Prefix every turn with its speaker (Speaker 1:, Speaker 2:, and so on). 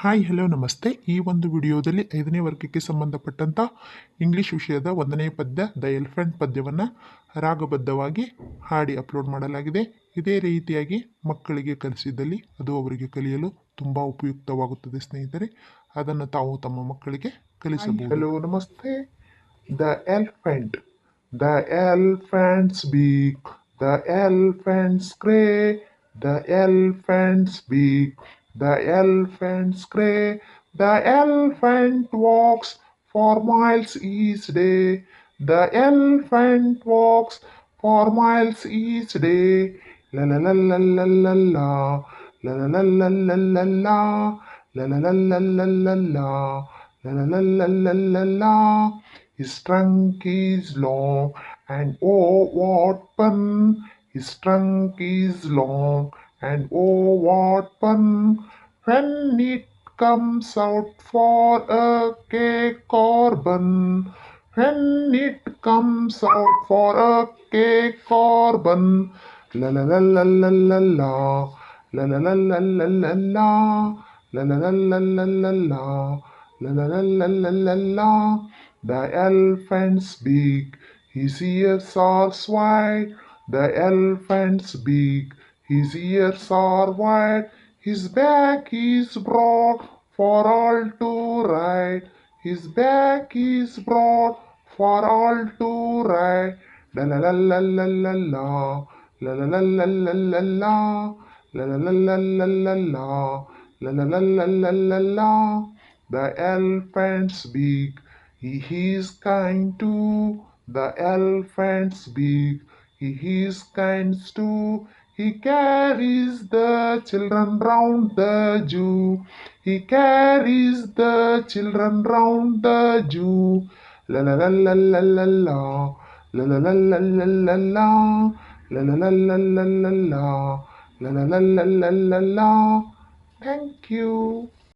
Speaker 1: Hi hello ನಮಸ್ತೆ. ಈ ಒಂದು ವಿಡಿಯೋದಲ್ಲಿ ಐದನೇ ವರ್ಗಕ್ಕೆ ಸಂಬಂಧಪಟ್ಟಂಥ ಇಂಗ್ಲಿಷ್ ವಿಷಯದ ಒಂದನೇ ಪದ್ಯ ದ ಎಲಿಫೆಂಟ್ ಪದ್ಯವನ್ನು ರಾಗಬದ್ಧವಾಗಿ ಹಾಡಿ ಅಪ್ಲೋಡ್ ಮಾಡಲಾಗಿದೆ. ಇದೇ ರೀತಿಯಾಗಿ ಮಕ್ಕಳಿಗೆ ಕಲಿಸಿದಲ್ಲಿ ಅದು ಅವರಿಗೆ ಕಲಿಯಲು ತುಂಬ ಉಪಯುಕ್ತವಾಗುತ್ತದೆ ಸ್ನೇಹಿತರೆ. ಅದನ್ನು ತಾವು ತಮ್ಮ ಮಕ್ಕಳಿಗೆ ಕಲಿಸಬಹುದು. ಹಲೋ ನಮಸ್ತೆ. The elephant the elephants speak the elephants cry the elephants speak, the elephants cry, the elephant walks for miles each day. The elephant walks for miles each day. La la la la la la la, la la la la la la la, la la la la la la la, la la la la la la la. His trunk is long and oh what fun! His trunk is long and oh what fun when it comes out for a cake or bun. When it comes out for a cake or bun. La la la la la la la. La la la la la la la. La la la la la la la. La la la la la la la. The elephant's big, his ears are wide. The elephant's big, his ears are wide. His back is broad for all to ride. His back is broad for all to ride. La la la la la la la. La la la la la la la. La la la la la la la. La la la la la la la. The elephant's big, he is kind too. The elephant's big, he is kind too. He carries the children round the Jew. He carries the children round the Jew. La la la la la la la. La la la la la la la. La la la la la la la. La la la la la la la. Thank you.